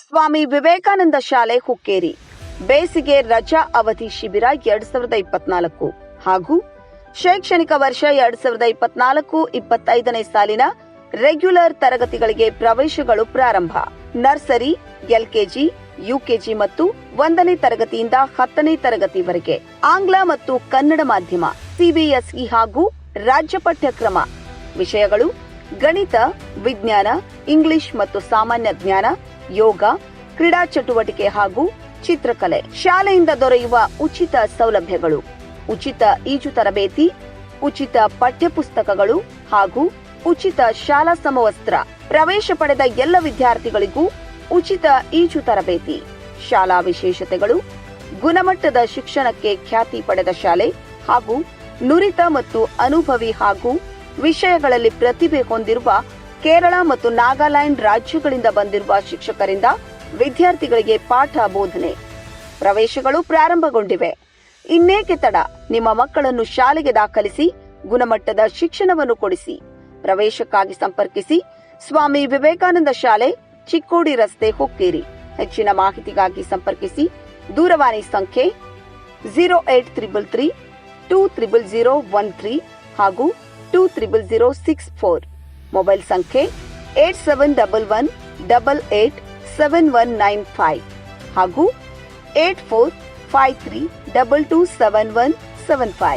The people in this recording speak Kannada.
ಸ್ವಾಮಿ ವಿವೇಕಾನಂದ ಶಾಲೆ ಹುಕ್ಕೇರಿ. ಬೇಸಿಗೆ ರಜಾ ಅವಧಿ ಶಿಬಿರ ಎರಡ್ ಸಾವಿರದ ಇಪ್ಪತ್ನಾಲ್ಕು. ಹಾಗೂ ಶೈಕ್ಷಣಿಕ ವರ್ಷ ಎರಡ್ ಸಾವಿರದ ಇಪ್ಪತ್ನಾಲ್ಕು ಇಪ್ಪತ್ತೈದನೇ ಸಾಲಿನ ರೆಗ್ಯುಲರ್ ತರಗತಿಗಳಿಗೆ ಪ್ರವೇಶಗಳು ಪ್ರಾರಂಭ. ನರ್ಸರಿ, ಎಲ್ಕೆಜಿ, ಯುಕೆಜಿ ಮತ್ತು ಒಂದನೇ ತರಗತಿಯಿಂದ ಹತ್ತನೇ ತರಗತಿವರೆಗೆ ಆಂಗ್ಲ ಮತ್ತು ಕನ್ನಡ ಮಾಧ್ಯಮ, ಸಿಬಿಎಸ್ಇ ಹಾಗೂ ರಾಜ್ಯ ಪಠ್ಯಕ್ರಮ. ವಿಷಯಗಳು ಗಣಿತ, ವಿಜ್ಞಾನ, ಇಂಗ್ಲಿಷ್ ಮತ್ತು ಸಾಮಾನ್ಯ ಜ್ಞಾನ ಯೋಗ, ಕ್ರೀಡಾ ಚಟುವಟಿಕೆ ಹಾಗೂ ಚಿತ್ರಕಲೆ ಶಾಲೆಯಿಂದ ದೊರೆಯುವ ಉಚಿತ ಸೌಲಭ್ಯಗಳು, ಉಚಿತ ಈಜು ತರಬೇತಿ, ಉಚಿತ ಪಠ್ಯಪುಸ್ತಕಗಳು ಹಾಗೂ ಉಚಿತ ಶಾಲಾ ಸಮವಸ್ತ್ರ ಪ್ರವೇಶ ಪಡೆದ ಎಲ್ಲ ವಿದ್ಯಾರ್ಥಿಗಳಿಗೂ ಉಚಿತ ಈಜು ತರಬೇತಿ. ಶಾಲಾ ವಿಶೇಷತೆಗಳು, ಗುಣಮಟ್ಟದ ಶಿಕ್ಷಣಕ್ಕೆ ಖ್ಯಾತಿ ಪಡೆದ ಶಾಲೆ ಹಾಗೂ ನುರಿತ ಮತ್ತು ಅನುಭವಿ ಹಾಗೂ ವಿಷಯಗಳಲ್ಲಿ ಪ್ರತಿಭೆ ಹೊಂದಿರುವ ಕೇರಳ ಮತ್ತು ನಾಗಾಲ್ಯಾಂಡ್ ರಾಜ್ಯಗಳಿಂದ ಬಂದಿರುವ ಶಿಕ್ಷಕರಿಂದ ವಿದ್ಯಾರ್ಥಿಗಳಿಗೆ ಪಾಠ ಬೋಧನೆ. ಪ್ರವೇಶಗಳು ಪ್ರಾರಂಭಗೊಂಡಿವೆ. ಇನ್ನೇಕೆ ತಡ? ನಿಮ್ಮ ಮಕ್ಕಳನ್ನು ಶಾಲೆಗೆ ದಾಖಲಿಸಿ, ಗುಣಮಟ್ಟದ ಶಿಕ್ಷಣವನ್ನು ಕೊಡಿಸಿ. ಪ್ರವೇಶಕ್ಕಾಗಿ ಸಂಪರ್ಕಿಸಿ, ಸ್ವಾಮಿ ವಿವೇಕಾನಂದ ಶಾಲೆ, ಚಿಕ್ಕೋಡಿ ರಸ್ತೆ ಹುಕ್ಕೇರಿ. ಹೆಚ್ಚಿನ ಮಾಹಿತಿಗಾಗಿ ಸಂಪರ್ಕಿಸಿ. ದೂರವಾಣಿ ಸಂಖ್ಯೆ zero eight triple three two triple zero one three ಹಾಗೂ two triple zero six four. Mobile ಸಂಖ್ಯೆ eight seven double one double eight seven one nine five ಹಾಗೂ eight four five three double two seven one seven five.